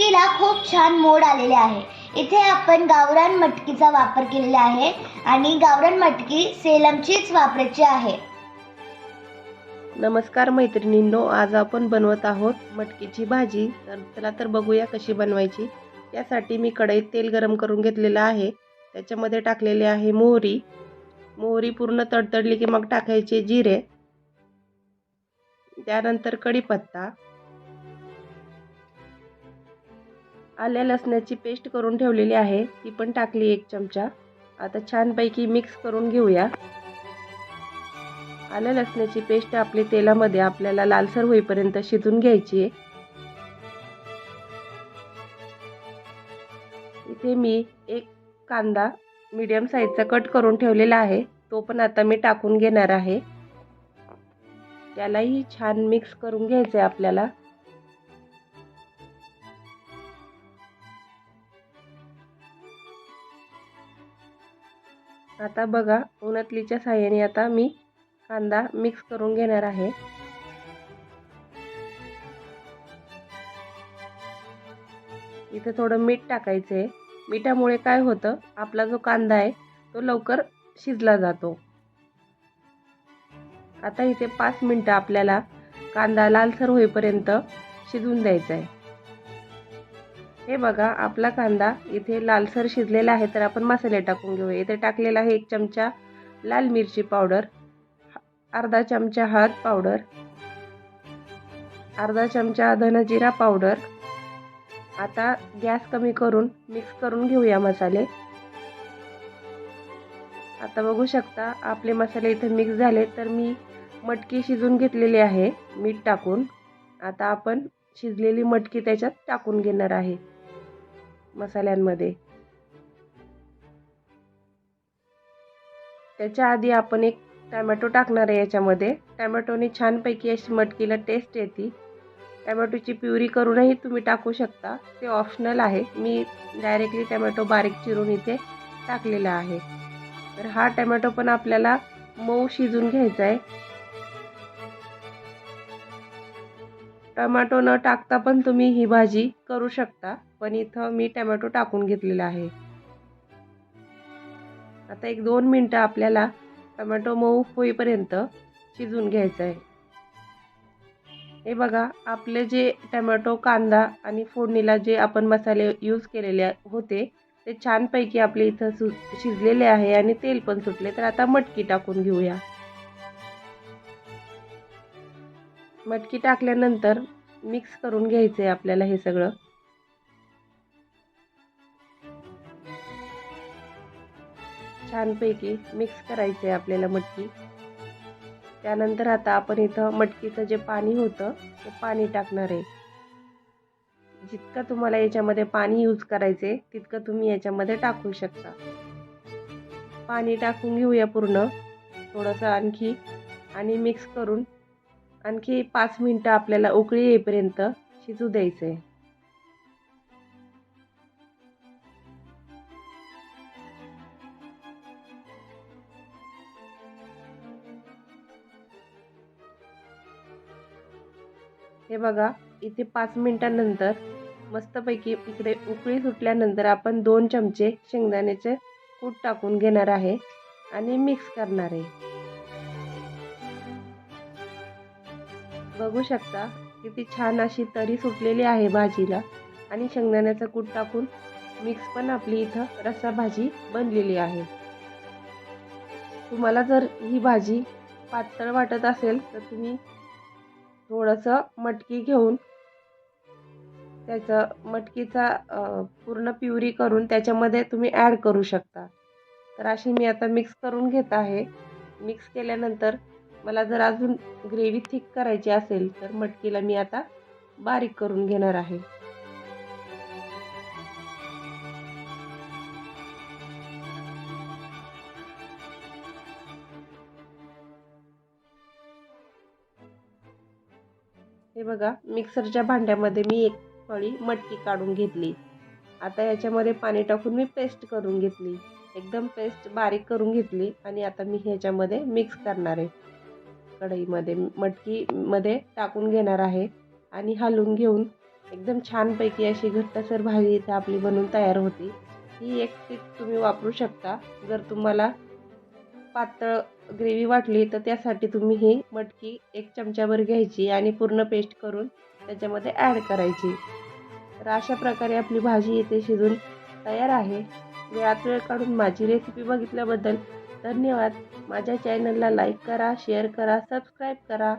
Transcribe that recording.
मटकीला खूप छान मोड आलेले आहे. इथे आपण गावरान मटकीचा वापर केलेला आहे आणि गावरान मटकी सेलमचीच वापरायची आहे. नमस्कार मैत्रिणींनो आज आपण बनवत आहोत मटकीची भाजी. तर चला तर बघूया कशी बनवायची. यासाठी मी कढईत तेल गरम करून घेतलेलं आहे. त्याच्यामध्ये टाकलेले आहे मोहरी. मोहरी पूर्ण तडतडली की मग टाकायचे जिरे. त्यानंतर कढीपत्ता. आल्या लसणाची पेस्ट करून ठेवलेली आहे. ती पण टाकली एक चमचा. आता छानपैकी मिक्स करून घेऊया. आल्या लसणाची पेस्ट आपली तेलामध्ये आपल्याला लालसर होईपर्यंत शिजून घ्यायची आहे. इथे मी एक कांदा मीडियम साईजचा कट करून ठेवलेला आहे. तो पण आता मी टाकून घेणार आहे. त्यालाही छान मिक्स करून घ्यायचं आहे आपल्याला. आता बघा उन्हातलीच्या साह्याने आता मी कांदा मिक्स करून घेणार आहे. इथे थोडं मीठ टाकायचं आहे मिठामुळे काय होतं आपला जो कांदा आहे तो लवकर शिजला जातो. आता इथे पाच मिनटं आपल्याला कांदा लालसर होईपर्यंत शिजवून द्यायचा आहे हे बघा आपला कांदा इथे लालसर शिजलेला आहे तर आपण मसाले टाकून घेऊया. इथे टाकलेला आहे एक चमचा लाल मिरची पावडर अर्धा चमचा हळद पावडर अर्धा चमचा धनजिरा पावडर. आता गॅस कमी करून मिक्स करून घेऊया मसाले. आता बघू शकता आपले मसाले इथे मिक्स झाले तर मी मटकी शिजून घेतलेली आहे मीठ टाकून. आता आपण शिजलेली मटकी त्याच्यात टाकून घेणार आहे. मसाल्यांमध्ये. त्याच्या आधी आपण एक टॅमॅटो टाकणार आहे याच्यामध्ये. टॅमॅटोने छानपैकी अशी मटकीला टेस्ट येते. टॅमॅटोची प्युरी करूनही तुम्ही टाकू शकता. ते ऑप्शनल आहे. मी डायरेक्टली टॅमॅटो बारीक चिरून इथे टाकलेला आहे. तर हा टॅमॅटो पण आपल्याला मऊ शिजून घ्यायचा आहे. टमॅटो न टाकता पण तुम्ही ही भाजी करू शकता. पण इथं मी टमॅटो टाकून घेतलेला आहे. आता एक दोन मिनटं आपल्याला टमॅटो मऊ होईपर्यंत शिजून घ्यायचं आहे. हे बघा आपले जे टमॅटो कांदा आणि फोडणीला जे आपण मसाले यूज केलेले होते ते छानपैकी आपले इथं सु शिजलेले आहे आणि तेल पण सुटले. तर आता मटकी टाकून घेऊया. मटकी टाकल्यानंतर मिक्स करून घ्यायचं आहे आपल्याला हे सगळं. छानपैकी मिक्स करायचं आहे आपल्याला मटकी. त्यानंतर आता आपण इथं मटकीचं जे पाणी होतं ते पाणी टाकणार आहे. जितकं तुम्हाला याच्यामध्ये पाणी यूज करायचे तितकं तुम्ही याच्यामध्ये टाकू शकता. पाणी टाकून घेऊया पूर्ण थोडंसं आणखी आणि मिक्स करून आणखी पाच मिनटं आपल्याला उकळी येईपर्यंत शिजू द्यायचं आहे हे बघा इथे पाच मिनटानंतर मस्तपैकी इकडे उकळी सुटल्यानंतर आपण दोन चमचे शेंगदाण्याचे कूट टाकून घेणार आहे आणि मिक्स करणार आहे. बघू शकता किती छान अशी तरी सुटलेली आहे भाजीला आणि शेंगदाण्याचं कूट टाकून मिक्स पण आपली इथं रस्सा भाजी बनलेली आहे. तुम्हाला जर ही भाजी पातळ वाटत असेल तर तुम्ही थोडंसं मटकी घेऊन त्याचं मटकीचा पूर्ण प्युरी करून त्याच्यामध्ये तुम्ही ॲड करू शकता. तर अशी मी आता मिक्स करून घेत आहे. मिक्स केल्यानंतर मला जर अजून ग्रेव्ही थिक करायची असेल तर मटकीला मी आता बारीक करून घेणार आहे. हे बघा मिक्सरच्या भांड्यामध्ये मी एक फळी मटकी काढून घेतली. आता याच्यामध्ये पाणी टाकून मी पेस्ट करून घेतली. एकदम पेस्ट बारीक करून घेतली आणि आता मी ह्याच्यामध्ये मिक्स करणार आहे. कढईमध्ये मटकीमध्ये टाकून घेणार आहे आणि हलवून घेऊन एकदम छानपैकी अशी घट्टसर भाजी इथे आपली बनवून तयार होती. ही एक टीप तुम्ही वापरू शकता. जर तुम्हाला पातळ ग्रेव्ही वाटली तर त्यासाठी तुम्ही ही मटकी एक चमच्याभर घ्यायची आणि पूर्ण पेस्ट करून त्याच्यामध्ये ॲड करायची. तर अशा प्रकारे आपली भाजी येथे शिजून तयार आहे. वेळात वेळ काढून माझी रेसिपी बघितल्याबद्दल धन्यवाद. माझ्या चॅनलला लाईक करा शेअर करा सबस्क्राईब करा.